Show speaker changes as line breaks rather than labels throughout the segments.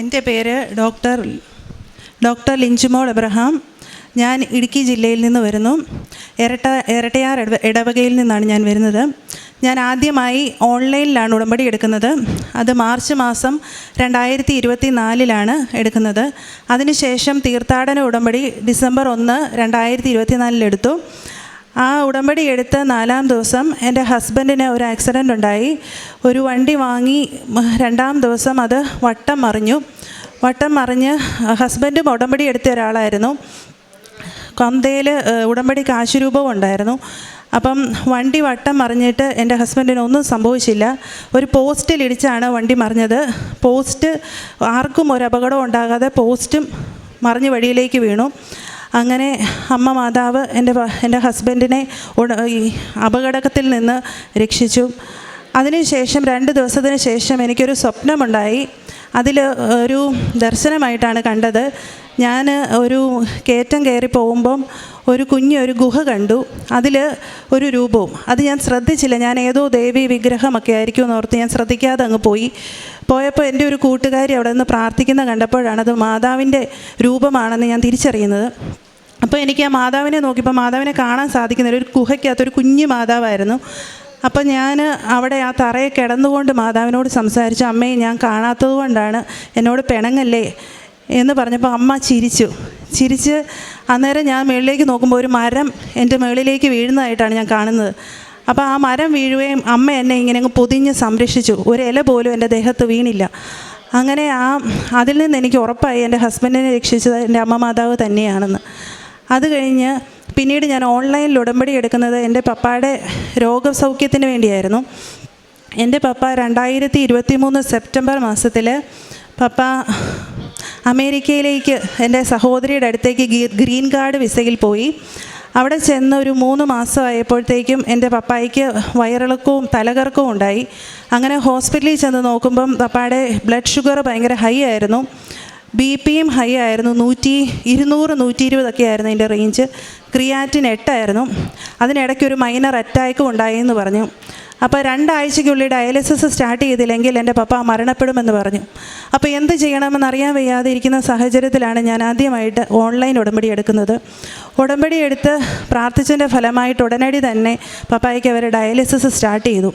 എന്റെ പേര് doctor doctor ലിഞ്ചുമോൾ Abraham. ഞാൻ ഇടുക്കി ജില്ലയിൽ നിന്ന് വരുന്നു. ഇരട്ട ഇരട്ടയാർ ഇടവകയിൽ നിന്നാണ് ഞാൻ വരുന്നത്. ഞാൻ ആദ്യമായി ഓൺലൈനിലാണ് ഉടമ്പടി എടുക്കുന്നത്. അത് മാർച്ച് മാസം രണ്ടായിരത്തി ഇരുപത്തി നാലിലാണ് എടുക്കുന്നത്. അതിനുശേഷം തീർത്ഥാടന ഉടമ്പടി ഡിസംബർ ഒന്ന് രണ്ടായിരത്തി ഇരുപത്തി നാലിലെടുത്തു ആ ഉടമ്പടി എടുത്ത നാലാം ദിവസം എന്റെ ഹസ്ബൻഡിന് ഒരു ആക്സിഡന്റ് ഉണ്ടായി. ഒരു വണ്ടി വാങ്ങി രണ്ടാം ദിവസം അത് വട്ടം മറിഞ്ഞു. വട്ടം മറിഞ്ഞ് ഹസ്ബൻഡും ഉടമ്പടി എടുത്ത ഒരാളായിരുന്നു. കൊന്തയിൽ ഉടമ്പടി കാശുരൂപവും ഉണ്ടായിരുന്നു. അപ്പം വണ്ടി വട്ടം മറിഞ്ഞിട്ട് എന്റെ ഹസ്ബൻഡിന് ഒന്നും സംഭവിച്ചില്ല. ഒരു പോസ്റ്റിൽ ഇടിച്ചാണ് വണ്ടി മറിഞ്ഞത്. പോസ്റ്റ് ആർക്കും ഒരു അപകടം ഉണ്ടാകാതെ പോസ്റ്റും മറിഞ്ഞ് വഴിയിലേക്ക് വീണു. അങ്ങനെ അമ്മ മാതാവ് എന്റെ എന്റെ ഹസ്ബൻഡിനെ ഈ അപകടത്തിൽ നിന്ന് രക്ഷിച്ചു. അതിനുശേഷം രണ്ട് ദിവസത്തിന് ശേഷം എനിക്കൊരു സ്വപ്നമുണ്ടായി. അതിൽ ഒരു ദർശനമായിട്ടാണ് കണ്ടത്. ഞാൻ ഒരു കയറ്റം കയറി പോകുമ്പം ഒരു കുഞ്ഞ് ഒരു ഗുഹ കണ്ടു. അതിൽ ഒരു രൂപവും. അത് ഞാൻ ശ്രദ്ധിച്ചില്ല. ഞാൻ ഏതോ ദേവി വിഗ്രഹമൊക്കെ ആയിരിക്കും എന്നോർത്ത് ഞാൻ ശ്രദ്ധിക്കാതെ അങ്ങ് പോയി. പോയപ്പോൾ എന്റെ ഒരു കൂട്ടുകാരി അവിടെ നിന്ന് പ്രാർത്ഥിക്കുന്ന കണ്ടപ്പോഴാണ് അത് മാതാവിന്റെ രൂപമാണെന്ന് ഞാൻ തിരിച്ചറിയുന്നത്. അപ്പോൾ എനിക്ക് ആ മാതാവിനെ നോക്കിയപ്പോൾ മാതാവിനെ കാണാൻ സാധിക്കുന്നില്ല ഒരു ഗുഹയ്ക്കകത്ത് ഒരു കുഞ്ഞു മാതാവായിരുന്നു. അപ്പം ഞാൻ അവിടെ ആ തറയെ കിടന്നുകൊണ്ട് മാതാവിനോട് സംസാരിച്ചു അമ്മയെ ഞാൻ കാണാത്തത് കൊണ്ടാണ് എന്നോട് പിണങ്ങല്ലേ? എന്ന് പറഞ്ഞപ്പോൾ അമ്മ ചിരിച്ചു. ചിരിച്ച് അന്നേരം ഞാൻ മുകളിലേക്ക് നോക്കുമ്പോൾ ഒരു മരം എന്റെ മുകളിലേക്ക് വീഴുന്നതായിട്ടാണ് ഞാൻ കാണുന്നത്. അപ്പോൾ ആ മരം വീഴുകയും അമ്മ എന്നെ ഇങ്ങനെ അങ്ങ് പൊതിഞ്ഞ് സംരക്ഷിച്ചു. ഒരു ഇല പോലും എന്റെ ദേഹത്ത് വീണില്ല. അങ്ങനെ ആ അതിൽ നിന്ന് എനിക്ക് ഉറപ്പായി എന്റെ ഹസ്ബൻഡിനെ രക്ഷിച്ചത് എന്റെ അമ്മ മാതാവ് തന്നെയാണെന്ന്. അത് കഴിഞ്ഞ് പിന്നീട് ഞാൻ ഓൺലൈനിൽ ഉടമ്പടി എടുക്കുന്നത് എന്റെ പപ്പായുടെ രോഗസൗഖ്യത്തിന് വേണ്ടിയായിരുന്നു. എന്റെ പപ്പ രണ്ടായിരത്തി ഇരുപത്തി മൂന്ന് സെപ്റ്റംബർ മാസത്തിൽ പപ്പ അമേരിക്കയിലേക്ക് എന്റെ സഹോദരിയുടെ അടുത്തേക്ക് ഗ്രീൻ കാർഡ് വിസയിൽ പോയി. അവിടെ ചെന്ന് ഒരു മൂന്ന് മാസമായപ്പോഴത്തേക്കും എന്റെ പപ്പായിക്ക് വയറിളക്കവും തലകറക്കവും ഉണ്ടായി. അങ്ങനെ ഹോസ്പിറ്റലിൽ ചെന്ന് നോക്കുമ്പം പപ്പായുടെ ബ്ലഡ് ഷുഗർ ഭയങ്കര ഹൈ ആയിരുന്നു. ബി പിയും ഹൈ ആയിരുന്നു. നൂറ്റി ഇരുന്നൂറ് നൂറ്റി ഇരുപതൊക്കെ ആയിരുന്നു അതിന്റെ റേഞ്ച് ക്രിയാറ്റിൻ എട്ടായിരുന്നു. അതിനിടയ്ക്ക് ഒരു മൈനർ അറ്റാക്കും ഉണ്ടായി എന്ന് പറഞ്ഞു. അപ്പോൾ രണ്ടാഴ്ചയ്ക്കുള്ളിൽ ഡയാലിസിസ് സ്റ്റാർട്ട് ചെയ്തില്ലെങ്കിൽ എന്റെ പപ്പ മരണപ്പെടുമെന്ന് പറഞ്ഞു. അപ്പോൾ എന്ത് ചെയ്യണമെന്ന് അറിയാൻ വയ്യാതെ ഇരിക്കുന്ന സാഹചര്യത്തിലാണ് ഞാൻ ആദ്യമായിട്ട് ഓൺലൈൻ ഉടമ്പടി എടുക്കുന്നത്. ഉടമ്പടി എടുത്ത് പ്രാർത്ഥിച്ചതിന്റെ ഫലമായിട്ട് ഉടനടി തന്നെ പപ്പായ്ക്ക് അവർ ഡയാലിസിസ് സ്റ്റാർട്ട് ചെയ്തു.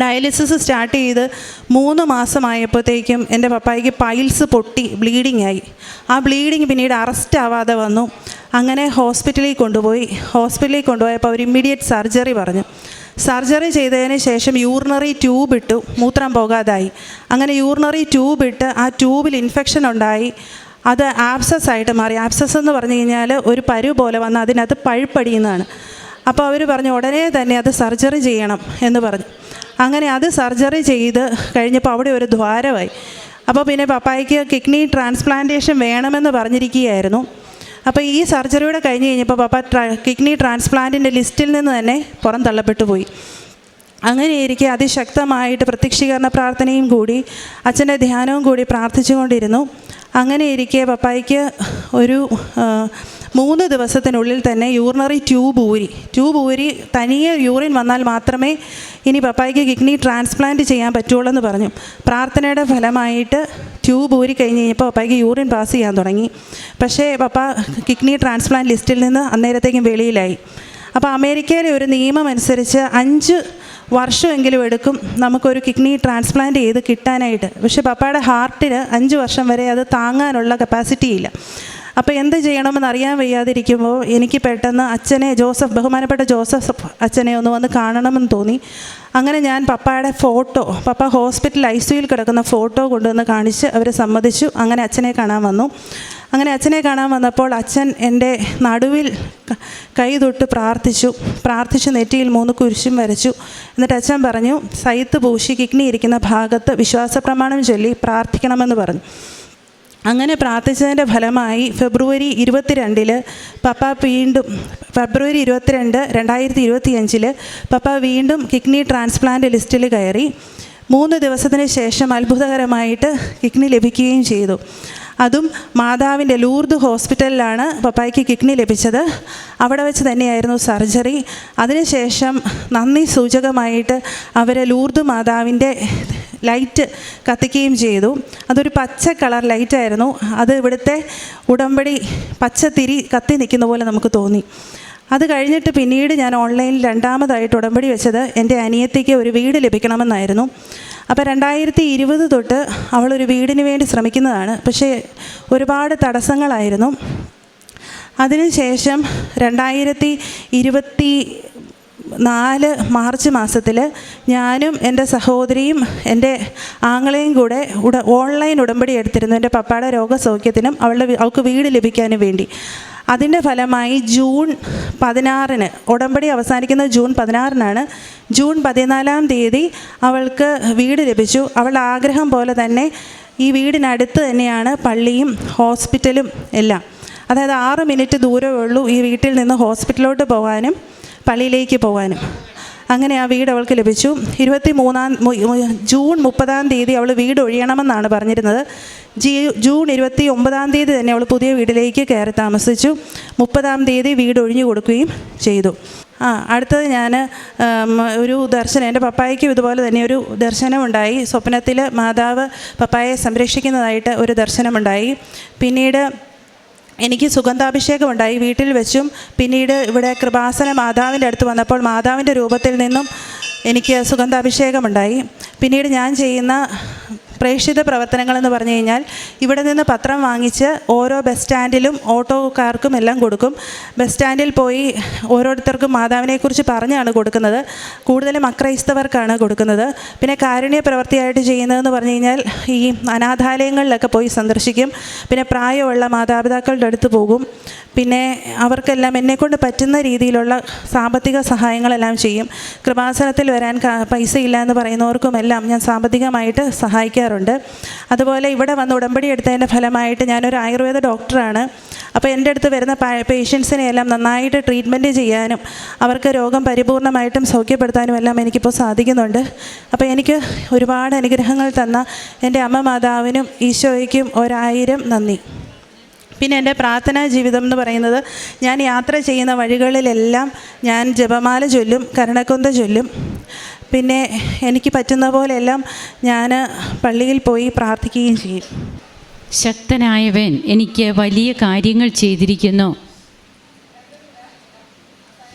ഡയാലിസിസ് സ്റ്റാർട്ട് ചെയ്ത് മൂന്ന് മാസമായപ്പോഴത്തേക്കും എന്റെ പപ്പായ്ക്ക് പൈൽസ് പൊട്ടി ബ്ലീഡിംഗ് ആയി ആ ബ്ലീഡിങ് പിന്നീട് അറസ്റ്റ് ആവാതെ വന്നു. അങ്ങനെ ഹോസ്പിറ്റലിൽ കൊണ്ടുപോയി. ഹോസ്പിറ്റലിൽ കൊണ്ടുപോയപ്പോൾ അവർ ഇമ്മീഡിയറ്റ് സർജറി പറഞ്ഞു. സർജറി ചെയ്തതിന് ശേഷം യൂറിനറി ട്യൂബ് ഇട്ടു. മൂത്രം പോകാതായി. അങ്ങനെ യൂറിനറി ട്യൂബ് ഇട്ട് ആ ട്യൂബിൽ ഇൻഫെക്ഷൻ ഉണ്ടായി. അത് ആബ്സസ് ആയിട്ട് മാറി. ആബ്സസ് എന്ന് പറഞ്ഞു കഴിഞ്ഞാൽ ഒരു പരു പോലെ വന്ന് അതിനകത്ത് പഴുപ്പടിയുന്നതാണ്. അപ്പോൾ അവർ പറഞ്ഞു ഉടനെ തന്നെ അത് സർജറി ചെയ്യണം എന്ന് പറഞ്ഞു. അങ്ങനെ അത് സർജറി ചെയ്ത് കഴിഞ്ഞപ്പോൾ അവിടെ ഒരു ദ്വാരമായി. അപ്പോൾ പിന്നെ പപ്പായ്ക്ക് കിഡ്നി ട്രാൻസ്പ്ലാന്റേഷൻ വേണമെന്ന് പറഞ്ഞിരിക്കുകയായിരുന്നു. അപ്പോൾ ഈ സർജറിയുടെ കഴിഞ്ഞ് കഴിഞ്ഞപ്പോൾ പപ്പ ട്രാ കിഡ്നി ട്രാൻസ്പ്ലാന്റിന്റെ ലിസ്റ്റിൽ നിന്ന് തന്നെ പുറം തള്ളപ്പെട്ടു പോയി. അങ്ങനെയിരിക്കെ അതിശക്തമായിട്ട് പ്രത്യക്ഷീകരണ പ്രാർത്ഥനയും കൂടി അച്ഛന്റെ ധ്യാനവും കൂടി പ്രാർത്ഥിച്ചുകൊണ്ടിരുന്നു. അങ്ങനെ ഇരിക്കെ പപ്പായ്ക്ക് ഒരു മൂന്ന് ദിവസത്തിനുള്ളിൽ തന്നെ യൂറിനറി ട്യൂബ് ഊരി. ട്യൂബ് ഊരി തനിയെ യൂറിൻ വന്നാൽ മാത്രമേ ഇനി പപ്പായ്ക്ക് കിഡ്നി ട്രാൻസ്പ്ലാന്റ് ചെയ്യാൻ പറ്റുള്ളൂ എന്ന് പറഞ്ഞു. പ്രാർത്ഥനയുടെ ഫലമായിട്ട് ട്യൂബ് ഊരി കഴിഞ്ഞ് കഴിഞ്ഞപ്പോൾ പപ്പായ്ക്ക് യൂറിൻ പാസ് ചെയ്യാൻ തുടങ്ങി. പക്ഷേ പപ്പ കിഡ്നി ട്രാൻസ്പ്ലാന്റ് ലിസ്റ്റിൽ നിന്ന് അന്നേരത്തേക്കും വെളിയിലായി. അപ്പോൾ അമേരിക്കയിലെ ഒരു നിയമം അനുസരിച്ച് അഞ്ച് വർഷമെങ്കിലും എടുക്കും നമുക്കൊരു കിഡ്നി ട്രാൻസ്പ്ലാന്റ് ചെയ്ത് കിട്ടാനായിട്ട്. പക്ഷേ പപ്പയുടെ ഹാർട്ടിന് അഞ്ച് വർഷം വരെ അത് താങ്ങാനുള്ള കപ്പാസിറ്റി ഇല്ല. അപ്പോൾ എന്ത് ചെയ്യണമെന്ന് അറിയാൻ വയ്യാതിരിക്കുമ്പോൾ എനിക്ക് പെട്ടെന്ന് അച്ഛനെ ജോസഫ് ബഹുമാനപ്പെട്ട ജോസഫ് അച്ഛനെ ഒന്ന് വന്ന് കാണണമെന്ന് തോന്നി. അങ്ങനെ ഞാൻ പപ്പായുടെ ഫോട്ടോ പപ്പ ഹോസ്പിറ്റൽ ഐ സിയിൽ കിടക്കുന്ന ഫോട്ടോ കൊണ്ടുവന്ന് കാണിച്ച് അവർ സമ്മതിച്ചു. അങ്ങനെ അച്ഛനെ കാണാൻ വന്നു. അങ്ങനെ അച്ഛനെ കാണാൻ വന്നപ്പോൾ അച്ഛൻ എന്റെ നടുവിൽ ക- തൊട്ട് പ്രാർത്ഥിച്ചു. പ്രാർത്ഥിച്ച് നെറ്റിയിൽ മൂന്ന് കുരിശും വരച്ചു. എന്നിട്ട് അച്ഛൻ പറഞ്ഞു സൈത്ത് പൂശി കിഡ്നി ഇരിക്കുന്ന ഭാഗത്ത് വിശ്വാസ പ്രമാണം ചൊല്ലി പ്രാർത്ഥിക്കണമെന്ന് പറഞ്ഞു. അങ്ങനെ പ്രാർത്ഥിച്ചതിന്റെ ഫലമായി ഫെബ്രുവരി ഇരുപത്തിരണ്ടിൽ പപ്പ വീണ്ടും ഫെബ്രുവരി ഇരുപത്തിരണ്ട് രണ്ടായിരത്തി ഇരുപത്തിയഞ്ചിൽ പപ്പ വീണ്ടും കിഡ്നി ട്രാൻസ്പ്ലാന്റ് ലിസ്റ്റിൽ കയറി. മൂന്ന് ദിവസത്തിന് ശേഷം അത്ഭുതകരമായിട്ട് കിഡ്നി ലഭിക്കുകയും ചെയ്തു. അതും മാതാവിന്റെ ലൂർദ് ഹോസ്പിറ്റലിലാണ് പപ്പായ്ക്ക് കിഡ്നി ലഭിച്ചത്. അവിടെ വെച്ച് തന്നെയായിരുന്നു സർജറി. അതിനുശേഷം നന്ദി സൂചകമായിട്ട് അവരെ ലൂർദ് മാതാവിന്റെ ലൈറ്റ് കത്തിക്കുകയും ചെയ്തു. അതൊരു പച്ച കളർ ലൈറ്റായിരുന്നു അത് ഇവിടുത്തെ ഉടമ്പടി പച്ച തിരി കത്തി നിൽക്കുന്ന പോലെ നമുക്ക് തോന്നി. അത് കഴിഞ്ഞിട്ട് പിന്നീട് ഞാൻ ഓൺലൈനിൽ രണ്ടാമതായിട്ട് ഉടമ്പടി വെച്ചത് എന്റെ അനിയത്തിക്ക് ഒരു വീട് ലഭിക്കണമെന്നായിരുന്നു. അപ്പോൾ രണ്ടായിരത്തി ഇരുപത് തൊട്ട് അവളൊരു വീടിന് വേണ്ടി ശ്രമിക്കുന്നതാണ്. പക്ഷേ ഒരുപാട് തടസ്സങ്ങളായിരുന്നു. അതിനുശേഷം രണ്ടായിരത്തി ഇരുപത്തി നാല് മാർച്ച് മാസത്തിൽ ഞാനും എന്റെ സഹോദരിയും എന്റെ ആങ്ങളെയും കൂടെ ഉട ഓൺലൈൻ ഉടമ്പടി എടുത്തിരുന്നു. എന്റെ പപ്പയുടെ രോഗസൗഖ്യത്തിനും അവളുടെ അവൾക്ക് വീട് ലഭിക്കാനും വേണ്ടി. അതിന്റെ ഫലമായി ജൂൺ പതിനാറിന് ഉടമ്പടി അവസാനിക്കുന്ന ജൂൺ പതിനാറിനാണ് ജൂൺ പതിനാലാം തീയതി അവൾക്ക് വീട് ലഭിച്ചു. അവളുടെ ആഗ്രഹം പോലെ തന്നെ ഈ വീടിനടുത്ത് തന്നെയാണ് പള്ളിയും ഹോസ്പിറ്റലും എല്ലാം. അതായത് ആറ് മിനിറ്റ് ദൂരമേ ഉള്ളൂ ഈ വീട്ടിൽ നിന്ന് ഹോസ്പിറ്റലിലോട്ട് പോകാനും. പള്ളിയിലേക്ക് പോകാനും. അങ്ങനെ ആ വീട് അവൾക്ക് ലഭിച്ചു. ഇരുപത്തി മൂന്നാം ജൂൺ മുപ്പതാം തീയതി അവൾ വീട് ഒഴിയണമെന്നാണ് പറഞ്ഞിരുന്നത്. ജീ ജൂൺ ഇരുപത്തി ഒമ്പതാം തീയതി തന്നെ അവൾ പുതിയ വീട്ടിലേക്ക് കയറി താമസിച്ചു. മുപ്പതാം തീയതി വീട് ഒഴിഞ്ഞു കൊടുക്കുകയും ചെയ്തു. ആ അടുത്തത് ഞാൻ ഒരു ദർശനം എന്റെ പപ്പായ്ക്കും ഇതുപോലെ തന്നെ ഒരു ദർശനമുണ്ടായി. സ്വപ്നത്തിൽ മാതാവ് പപ്പായെ സംരക്ഷിക്കുന്നതായിട്ട് ഒരു ദർശനമുണ്ടായി. പിന്നീട് എനിക്ക് സുഗന്ധാഭിഷേകം ഉണ്ടായി. വീട്ടിൽ വെച്ചും പിന്നീട് ഇവിടെ കൃപാസന മാതാവിന്റെ അടുത്ത് വന്നപ്പോൾ മാതാവിന്റെ രൂപത്തിൽ നിന്നും എനിക്ക് സുഗന്ധാഭിഷേകമുണ്ടായി പിന്നീട് ഞാൻ ചെയ്യുന്ന പ്രേക്ഷിത പ്രവർത്തനങ്ങളെന്ന് പറഞ്ഞു കഴിഞ്ഞാൽ ഇവിടെ നിന്ന് പത്രം വാങ്ങിച്ച് ഓരോ ബസ് സ്റ്റാൻഡിലും ഓട്ടോക്കാർക്കും എല്ലാം കൊടുക്കും. ബസ് സ്റ്റാൻഡിൽ പോയി ഓരോരുത്തർക്കും മാതാവിനെക്കുറിച്ച് പറഞ്ഞാണ് കൊടുക്കുന്നത്. കൂടുതലും അക്രൈസ്തവർക്കാണ് കൊടുക്കുന്നത്. പിന്നെ കാരുണ്യ പ്രവൃത്തിയായിട്ട് ചെയ്യുന്നതെന്ന് പറഞ്ഞു കഴിഞ്ഞാൽ ഈ അനാഥാലയങ്ങളിലൊക്കെ പോയി സന്ദർശിക്കും. പിന്നെ പ്രായമുള്ള മാതാപിതാക്കളുടെ അടുത്ത് പോകും. പിന്നെ അവർക്കെല്ലാം എന്നെക്കൊണ്ട് പറ്റുന്ന രീതിയിലുള്ള സാമ്പത്തിക സഹായങ്ങളെല്ലാം ചെയ്യും. കൃപാസനത്തിൽ വരാൻ പൈസ ഇല്ല എന്ന് പറയുന്നവർക്കുമെല്ലാം ഞാൻ സാമ്പത്തികമായിട്ട് സഹായിക്കാറുണ്ട്. അതുപോലെ ഇവിടെ വന്ന് ഉടമ്പടി എടുത്തതിന്റെ ഫലമായിട്ട് ഞാനൊരു ആയുർവേദ ഡോക്ടറാണ്. അപ്പോൾ എന്റെ അടുത്ത് വരുന്ന പേഷ്യൻസിനെ എല്ലാം നന്നായിട്ട് ട്രീറ്റ്മെന്റ് ചെയ്യാനും അവർക്ക് രോഗം പരിപൂർണമായിട്ടും സൗഖ്യപ്പെടുത്താനും എല്ലാം എനിക്കിപ്പോൾ സാധിക്കുന്നുണ്ട്. അപ്പോൾ എനിക്ക് ഒരുപാട് അനുഗ്രഹങ്ങൾ തന്ന എന്റെ അമ്മ മാതാവിനും ഈശോയ്ക്കും ഒരായിരം നന്ദി. പിന്നെ എന്റെ പ്രാർത്ഥനാ ജീവിതം എന്ന് പറയുന്നത് ഞാൻ യാത്ര ചെയ്യുന്ന വഴികളിലെല്ലാം ഞാൻ ജപമാല ചൊല്ലും കരുണക്കൊന്ത ചൊല്ലും. പിന്നെ എനിക്ക് പറ്റുന്ന പോലെയെല്ലാം ഞാൻ പള്ളിയിൽ പോയി പ്രാർത്ഥിക്കുകയും ചെയ്യും.
ശക്തനായവൻ എനിക്ക് വലിയ കാര്യങ്ങൾ ചെയ്തിരിക്കുന്നു.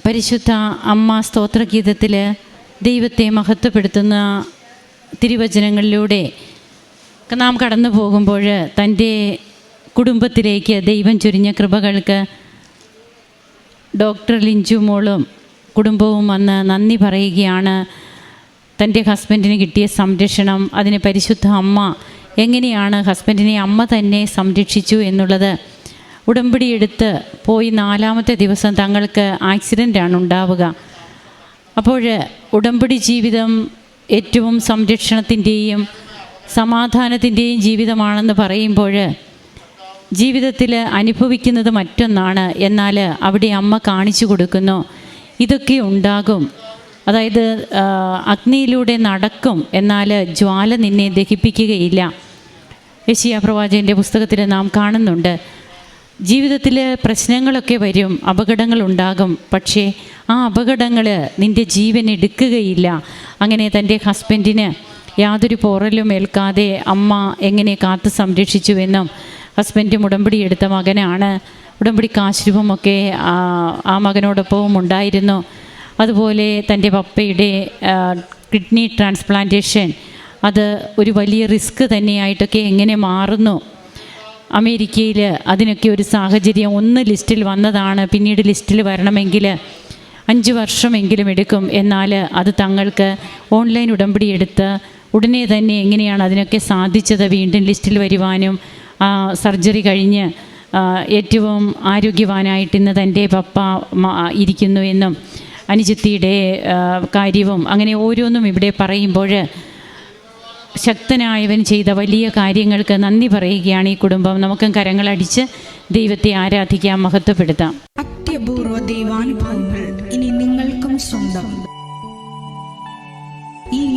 പരിശുദ്ധ അമ്മ സ്തോത്രഗീതത്തിൽ ദൈവത്തെ മഹത്വപ്പെടുത്തുന്ന തിരുവചനങ്ങളിലൂടെ നാം കടന്നു പോകുമ്പോൾ തന്റെ കുടുംബത്തിലേക്ക് ദൈവം ചൊരിഞ്ഞ കൃപകൾക്ക് ഡോക്ടർ ലിഞ്ചു മോളും കുടുംബവും വന്ന് നന്ദി പറയുകയാണ്. തന്റെ ഹസ്ബൻഡിന് കിട്ടിയ സംരക്ഷണം അതിന് പരിശുദ്ധ അമ്മ എങ്ങനെയാണ് ഹസ്ബൻഡിനെ അമ്മ തന്നെ സംരക്ഷിച്ചു എന്നുള്ളത്. ഉടമ്പടി എടുത്ത് പോയി നാലാമത്തെ ദിവസം തങ്ങൾക്ക് ആക്സിഡന്റാണ് ഉണ്ടാവുക. അപ്പോൾ ഉടമ്പടി ജീവിതം ഏറ്റവും സംരക്ഷണത്തിന്റെയും സമാധാനത്തിന്റെയും ജീവിതമാണെന്ന് പറയുമ്പോൾ ജീവിതത്തിൽ അനുഭവിക്കുന്നത് മറ്റൊന്നാണ്. എന്നാൽ അവിടെ അമ്മ കാണിച്ചു കൊടുക്കുന്നു ഇതൊക്കെ ഉണ്ടാകും. അതായത് അഗ്നിയിലൂടെ നടക്കും എന്നാൽ ജ്വാല നിന്നെ ദഹിപ്പിക്കുകയില്ല. യശിയ പ്രവാചകന്റെ പുസ്തകത്തിൽ നാം കാണുന്നുണ്ട് ജീവിതത്തിൽ പ്രശ്നങ്ങളൊക്കെ വരും അപകടങ്ങളുണ്ടാകും പക്ഷേ ആ അപകടങ്ങൾ നിന്റെ ജീവൻ എടുക്കുകയില്ല. അങ്ങനെ തന്റെ ഹസ്ബൻഡിന് യാതൊരു പോറലും ഏൽക്കാതെ അമ്മ എങ്ങനെ കാത്തു സംരക്ഷിച്ചുവെന്നും ഹസ്ബൻഡ് ഉടമ്പടി എടുത്ത മകനാണ് ഉടമ്പടി കാശ്രൂപമൊക്കെ ആ, മകനോടൊപ്പവും ഉണ്ടായിരുന്നു. അതുപോലെ തന്റെ പപ്പയുടെ കിഡ്നി ട്രാൻസ്പ്ലാന്റേഷൻ അത് ഒരു വലിയ റിസ്ക് തന്നെയായിട്ടൊക്കെ എങ്ങനെ മാറുന്നു? അമേരിക്കയിൽ അതിനൊക്കെ ഒരു സാഹചര്യം ഒന്ന് ലിസ്റ്റിൽ വന്നതാണ് പിന്നീട് ലിസ്റ്റിൽ വരണമെങ്കിൽ അഞ്ച് വർഷമെങ്കിലും എടുക്കും. എന്നാൽ അത് തങ്ങൾക്ക് ഓൺലൈൻ ഉടമ്പടി എടുത്ത് ഉടനെ തന്നെ എങ്ങനെയാണ് അതിനൊക്കെ സാധിച്ചത് വീണ്ടും ലിസ്റ്റിൽ വരുവാനും സർജറി കഴിഞ്ഞ് ഏറ്റവും ആരോഗ്യവാനായിട്ട് ഇന്ന് തന്റെ പപ്പ ഇരിക്കുന്നു എന്നും. അനുജത്തിയുടെ കാര്യവും അങ്ങനെ ഓരോന്നും ഇവിടെ പറയുമ്പോൾ ശക്തനായവൻ ചെയ്ത വലിയ കാര്യങ്ങൾക്ക് നന്ദി പറയുകയാണ് ഈ കുടുംബം. നമുക്കും കരങ്ങളടിച്ച് ദൈവത്തെ ആരാധിക്കാം മഹത്വപ്പെടുത്താം.
അത്യപൂർവ ദൈവാനുഭവങ്ങൾ ഇനി നിങ്ങൾക്കും സ്വന്തം. ഈ